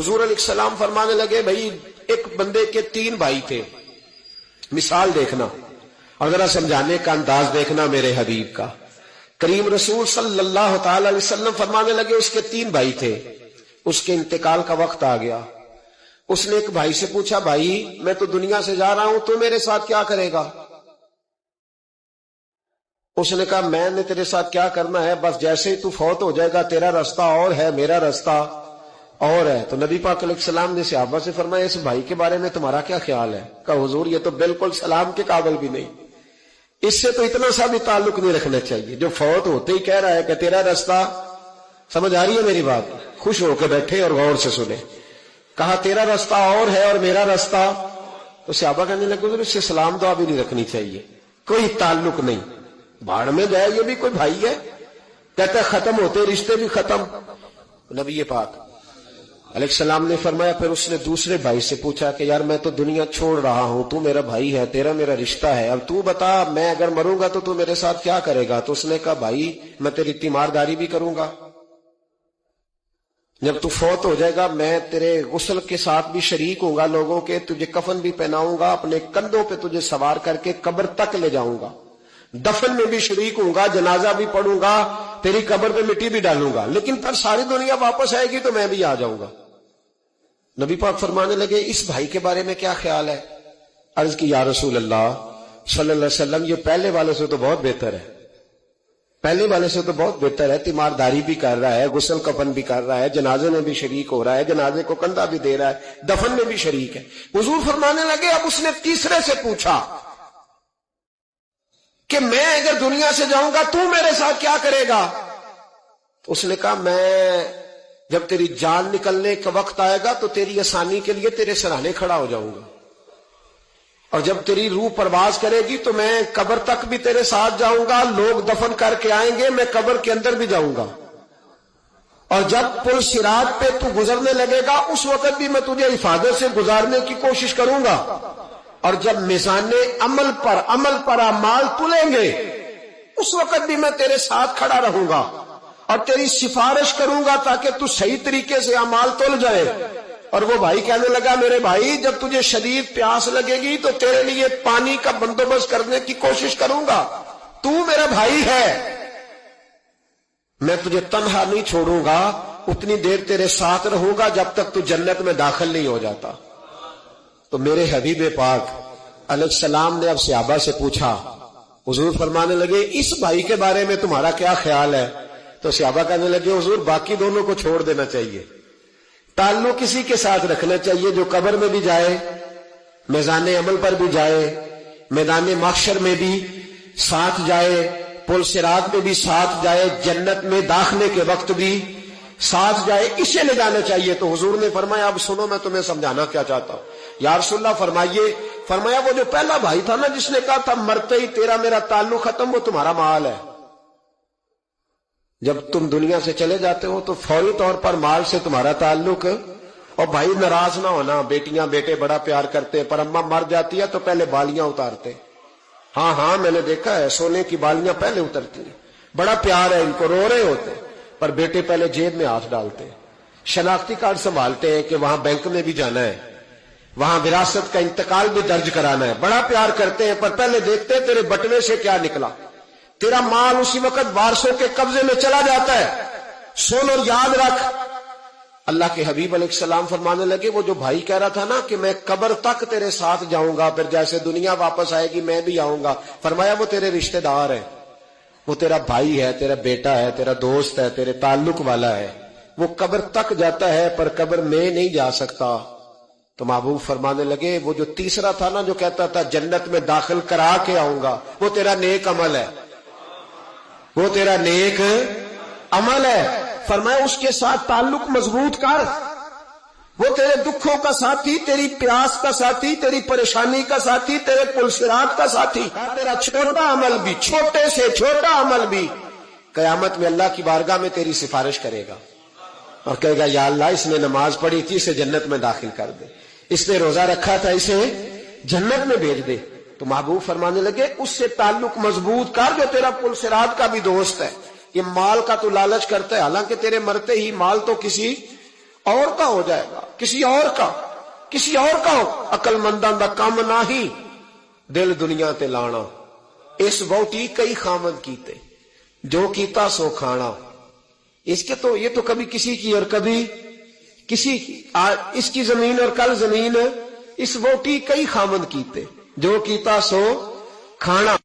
حضور علیہ السلام فرمانے لگے، بھائی، ایک بندے کے تین بھائی تھے۔ مثال دیکھنا اور ذرا سمجھانے کا انداز دیکھنا میرے حبیب کا۔ کریم رسول صلی اللہ تعالی علیہ وسلم فرمانے لگے، اس کے تین بھائی تھے۔ اس کے انتقال کا وقت آ گیا۔ اس نے ایک بھائی سے پوچھا، بھائی، میں تو دنیا سے جا رہا ہوں، تو میرے ساتھ کیا کرے گا؟ اس نے کہا، میں نے تیرے ساتھ کیا کرنا ہے؟ بس جیسے ہی تو فوت ہو جائے گا، تیرا رستہ اور ہے، میرا رستہ۔ اور ہے تو نبی پاک علیہ السلام نے صحابہ سے فرمایا، اس بھائی کے بارے میں تمہارا کیا خیال ہے؟ کہ حضور، یہ تو بالکل سلام کے قابل بھی نہیں۔ اس سے تو اتنا سا بھی تعلق نہیں رکھنا چاہیے۔ جو فوت ہوتے ہی کہہ رہا ہے کہ تیرا رستہ، سمجھ آ رہی ہے میری بات؟ خوش ہو کے بیٹھے اور غور سے سنے کہا، تیرا رستہ اور ہے اور میرا رستہ۔ تو صحابہ کہنے لگے اس سے سلام دعا بھی نہیں رکھنی چاہیے۔ کوئی تعلق نہیں۔ بھاڑ میں جائے یہ بھی کوئی بھائی ہے؟ کہتے ختم ہوتے، رشتے بھی ختم۔ نبی پاک علیہ السلام نے فرمایا، پھر اس نے دوسرے بھائی سے پوچھا کہ یار میں تو دنیا چھوڑ رہا ہوں، تو میرا بھائی ہے، تیرا میرا رشتہ ہے، اب تو بتا، میں اگر مروں گا تو تو میرے ساتھ کیا کرے گا؟ تو اس نے کہا، بھائی، میں تیری تیمارداری بھی کروں گا۔ جب تو فوت ہو جائے گا، میں تیرے غسل کے ساتھ بھی شریک ہوں گا، لوگوں کے تجھے کفن بھی پہناؤں گا، اپنے کندھوں پہ تجھے سوار کر کے قبر تک لے جاؤں گا۔ دفن میں بھی شریک ہوں گا، جنازہ بھی پڑھوں گا، تیری قبر پہ مٹی بھی ڈالوں گا۔ لیکن پھر ساری دنیا واپس آئے گی تو میں بھی آ جاؤں گا۔ نبی پاک فرمانے لگے، اس بھائی کے بارے میں کیا خیال ہے؟ عرض کی، یا رسول اللہ، صلی اللہ علیہ وسلم، یہ پہلے والے سے تو بہت بہتر ہے۔ پہلے والے سے تو بہت بہتر ہے، تیمارداری بھی کر رہا ہے، غسل کفن بھی کر رہا ہے، جنازے میں بھی شریک ہو رہا ہے، جنازے کو کندھا بھی دے رہا ہے، دفن میں بھی شریک ہے۔ حضور فرمانے لگے، اب اس نے تیسرے سے پوچھا کہ میں اگر دنیا سے جاؤں گا، تو میرے ساتھ کیا کرے گا؟ اس نے کہا، میں جب تیری جان نکلنے کا وقت آئے گا تو تیری آسانی کے لیے تیرے سراہنے کھڑا ہو جاؤں گا۔ اور جب تیری روح پرواز کرے گی تو میں قبر تک بھی تیرے ساتھ جاؤں گا، لوگ دفن کر کے آئیں گے، میں قبر کے اندر بھی جاؤں گا۔ اور جب پل سراج پہ تو گزرنے لگے گا، اس وقت بھی میں تجھے حفاظت سے گزارنے کی کوشش کروں گا۔ اور جب میزان عمل پر عمل پر امال تلیں گے، اس وقت بھی میں تیرے ساتھ کھڑا رہوں گا۔ اور تیری سفارش کروں گا تاکہ تو صحیح طریقے سے امال تل جائے۔ اور وہ بھائی کہنے لگا، میرے بھائی، جب تجھے شدید پیاس لگے گی تو تیرے لیے پانی کا بندوبست کرنے کی کوشش کروں گا۔ تو میرا بھائی ہے۔ میں تجھے تنہا نہیں چھوڑوں گا، اتنی دیر تیرے ساتھ رہوں گا جب تک تو جنت میں داخل نہیں ہو جاتا۔ تو میرے حبیب پاک علیہ السلام نے اب صحابہ سے پوچھا، حضور فرمانے لگے، اس بھائی کے بارے میں تمہارا کیا خیال ہے؟ تو صحابہ کہنے لگے، حضور، باقی دونوں کو چھوڑ دینا چاہیے۔ تعلق کسی کے ساتھ رکھنا چاہیے جو قبر میں بھی جائے، میزان عمل پر بھی جائے، میدان معاشر میں بھی ساتھ جائے، پل سرات میں بھی ساتھ جائے، جنت میں داخلے کے وقت بھی ساتھ جائے، اسے لے جانا چاہیے۔ تو حضور نے فرمایا، اب سنو، میں تمہیں سمجھانا کیا چاہتا ہوں۔ یا رسول اللہ، فرمائیے۔ فرمایا، وہ جو پہلا بھائی تھا نا، جس نے کہا تھا، مرتے ہی تیرا میرا تعلق ختم، وہ تمہارا مال ہے۔ جب تم دنیا سے چلے جاتے ہو تو فوری طور پر مال سے تمہارا تعلق اور بھائی ناراض نہ ہونا، بیٹیاں، بیٹے بڑا پیار کرتے، پر اما مر جاتی ہے تو پہلے بالیاں اتارتے۔ ہاں ہاں میں نے دیکھا ہے، سونے کی بالیاں پہلے اترتی ہیں۔ بڑا پیار ہے، ان کو رو رہے ہوتے، پر بیٹے پہلے جیب میں ہاتھ ڈالتے۔ شناختی کارڈ سنبھالتے ہیں کہ وہاں بینک میں بھی جانا ہے۔ وہاں وراثت کا انتقال بھی درج کرانا ہے۔ بڑا پیار کرتے ہیں، پر پہلے دیکھتے تیرے بٹوے سے کیا نکلا۔ تیرا مال اسی وقت وارسوں کے قبضے میں چلا جاتا ہے۔ سن اور یاد رکھ۔ اللہ کے حبیب علیہ السلام فرمانے لگے، وہ جو بھائی کہہ رہا تھا نا کہ میں قبر تک تیرے ساتھ جاؤں گا، پھر جیسے دنیا واپس آئے گی، میں بھی آؤں گا۔ فرمایا، وہ تیرے رشتہ دار ہے وہ تیرا بھائی ہے، تیرا بیٹا ہے، تیرا دوست ہے، تیرے تعلق والا ہے۔ وہ قبر تک جاتا ہے، پر قبر میں نہیں جا سکتا۔ تو محبوب فرمانے لگے، وہ جو تیسرا تھا نا، جو کہتا تھا جنت میں داخل کرا کے آؤں گا، وہ تیرا نیک عمل ہے۔ وہ تیرا نیک عمل ہے۔ فرمایا، اس کے ساتھ تعلق مضبوط کر۔ وہ تیرے دکھوں کا ساتھی، تیری پیاس کا ساتھی، تیری پریشانی کا ساتھی، تیرے پلسرات کا ساتھی۔ تیرا چھوٹا عمل بھی، چھوٹے سے چھوٹا عمل بھی۔ قیامت میں اللہ کی بارگاہ میں تیری سفارش کرے گا۔ اور کہے گا، یا اللہ، اس نے نماز پڑھی تھی، اسے جنت میں داخل کر دے۔ اس نے روزہ رکھا تھا، اسے جنت میں بھیج دے۔ تو محبوب فرمانے لگے، اس سے تعلق مضبوط کر جو تیرا پل سرات کا بھی دوست ہے۔ یہ مال کا تو لالچ کرتا ہے، حالانکہ تیرے مرتے ہی مال تو کسی اور کا ہو جائے گا۔ کسی اور کا، کسی اور کا ہو۔ عقل منداں دا کم نہ ہی دل دنیا تے لانا۔ اس بوٹی کئی خامد کیتے، جو کیتا سو کھانا۔ اس کے تو، یہ تو کبھی کسی کی اور کبھی کسی کی۔ اس کی زمین اور کل زمین، اس ووٹی کئی خامد کیتے۔ جو کیتا سو کھانا